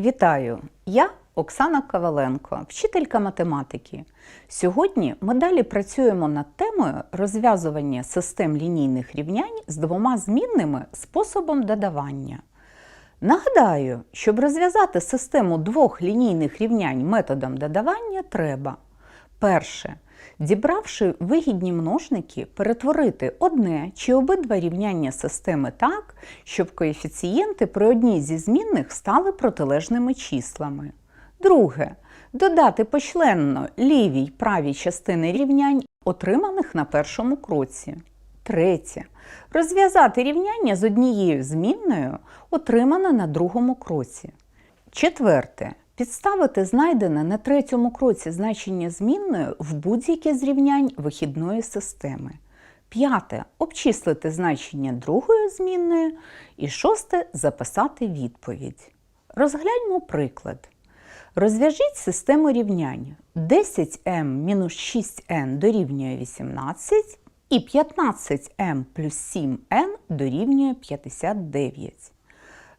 Вітаю! Я Оксана Коваленко, вчителька математики. Сьогодні ми далі працюємо над темою розв'язування систем лінійних рівнянь з двома змінними способом додавання. Нагадаю, щоб розв'язати систему двох лінійних рівнянь методом додавання, треба перше. Дібравши вигідні множники, перетворити одне чи обидва рівняння системи так, щоб коефіцієнти при одній зі змінних стали протилежними числами. Друге. Додати почленно лівій правій частини рівнянь, отриманих на першому кроці. Третє. Розв'язати рівняння з однією змінною, отримане на другому кроці. Четверте. Підставити знайдене на третьому кроці значення змінної в будь-яке з рівнянь вихідної системи. П'яте. Обчислити значення другої змінної. І шосте записати відповідь. Розгляньмо приклад. Розв'яжіть систему рівнянь 10m мінус 6n дорівнює 18 і 15m плюс 7n дорівнює 59.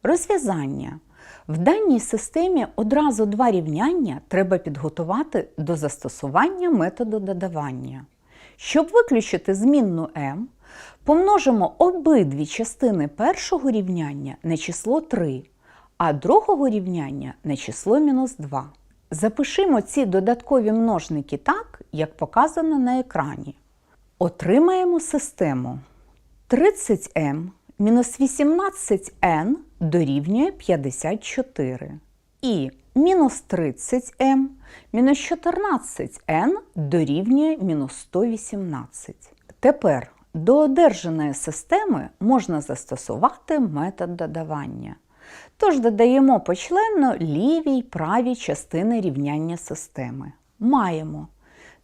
Розв'язання. В даній системі одразу два рівняння треба підготувати до застосування методу додавання. Щоб виключити змінну m, помножимо обидві частини першого рівняння на число 3, а другого рівняння на число мінус 2. Запишімо ці додаткові множники так, як показано на екрані. Отримаємо систему 30m мінус 18n дорівнює 54. І мінус 30m мінус 14n дорівнює мінус 118. Тепер до одержаної системи можна застосувати метод додавання. Тож додаємо почленно ліві й праві частини рівняння системи. Маємо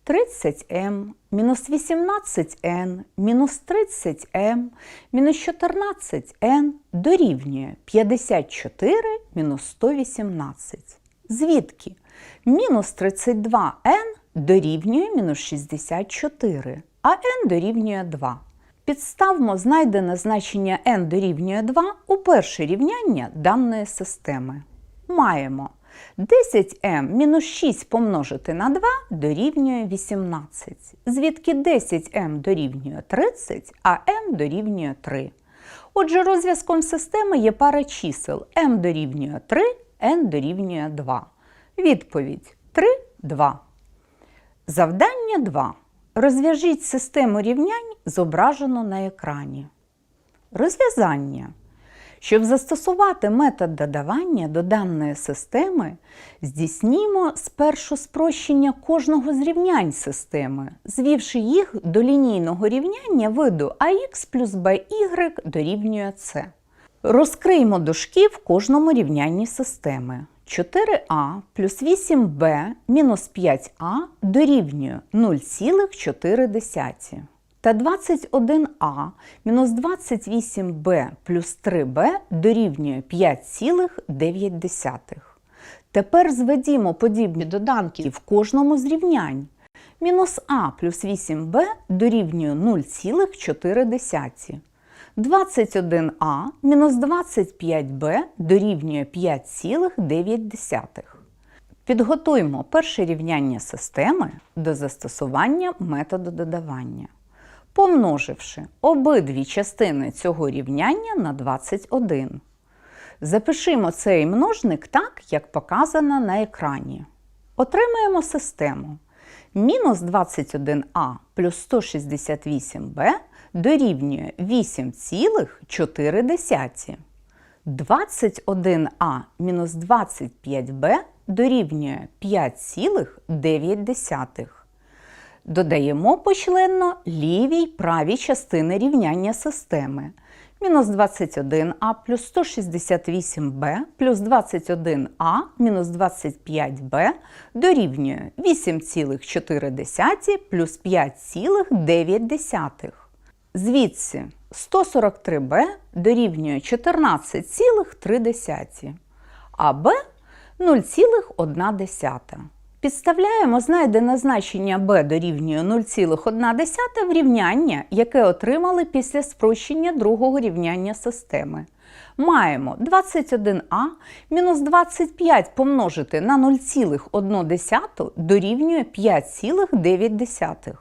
30m, мінус 18n, мінус 30m, мінус 14n дорівнює 54 мінус 118. Звідки? Мінус 32n дорівнює мінус 64, а n дорівнює 2. Підставмо знайдене значення n дорівнює 2 у перше рівняння даної системи. Маємо 10m мінус 6 помножити на 2 дорівнює 18, звідки 10m дорівнює 30, а m дорівнює 3. Отже, розв'язком системи є пара чисел m дорівнює 3, n дорівнює 2. Відповідь 3, 2. Завдання 2. Розв'яжіть систему рівнянь, зображену на екрані. Розв'язання. Щоб застосувати метод додавання до даної системи, здійснімо спершу спрощення кожного з рівнянь системи, звівши їх до лінійного рівняння виду ax плюс by дорівнює c. Розкриємо дужки в кожному рівнянні системи. 4а плюс 8b мінус 5а дорівнює 0,4 та 21а мінус 28b плюс 3b дорівнює 5,9. Тепер зведімо подібні доданки в кожному з рівнянь. Мінус а плюс 8b дорівнює 0,4. 21а мінус 25b дорівнює 5,9. Підготуємо перше рівняння системи до застосування методу додавання помноживши обидві частини цього рівняння на 21. Запишімо цей множник так, як показано на екрані. Отримаємо систему. Мінус 21а плюс 168b дорівнює 8,4. 21а мінус 25b дорівнює 5,9. Додаємо почленно ліві й праві частини рівняння системи. Мінус 21а плюс 168b плюс 21а мінус 25b дорівнює 8,4 плюс 5,9. Звідси 143b дорівнює 14,3, а b 0,1. Підставляємо знайдене значення b дорівнює 0,1 в рівняння, яке отримали після спрощення другого рівняння системи. Маємо 21а мінус 25 помножити на 0,1 дорівнює 5,9.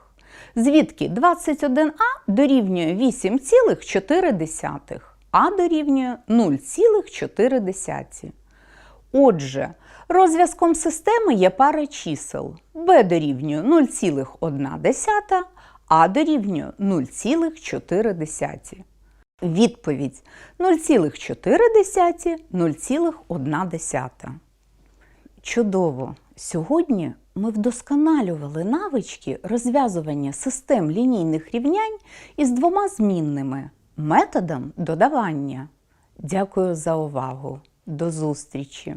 Звідки 21а дорівнює 8,4, а дорівнює 0,4. Отже, розв'язком системи є пара чисел b дорівнює 0,1, а дорівнює 0,4. Відповідь 0,4, 0,1. Чудово! Сьогодні ми вдосконалювали навички розв'язування систем лінійних рівнянь із двома змінними методом додавання. Дякую за увагу! До зустрічі!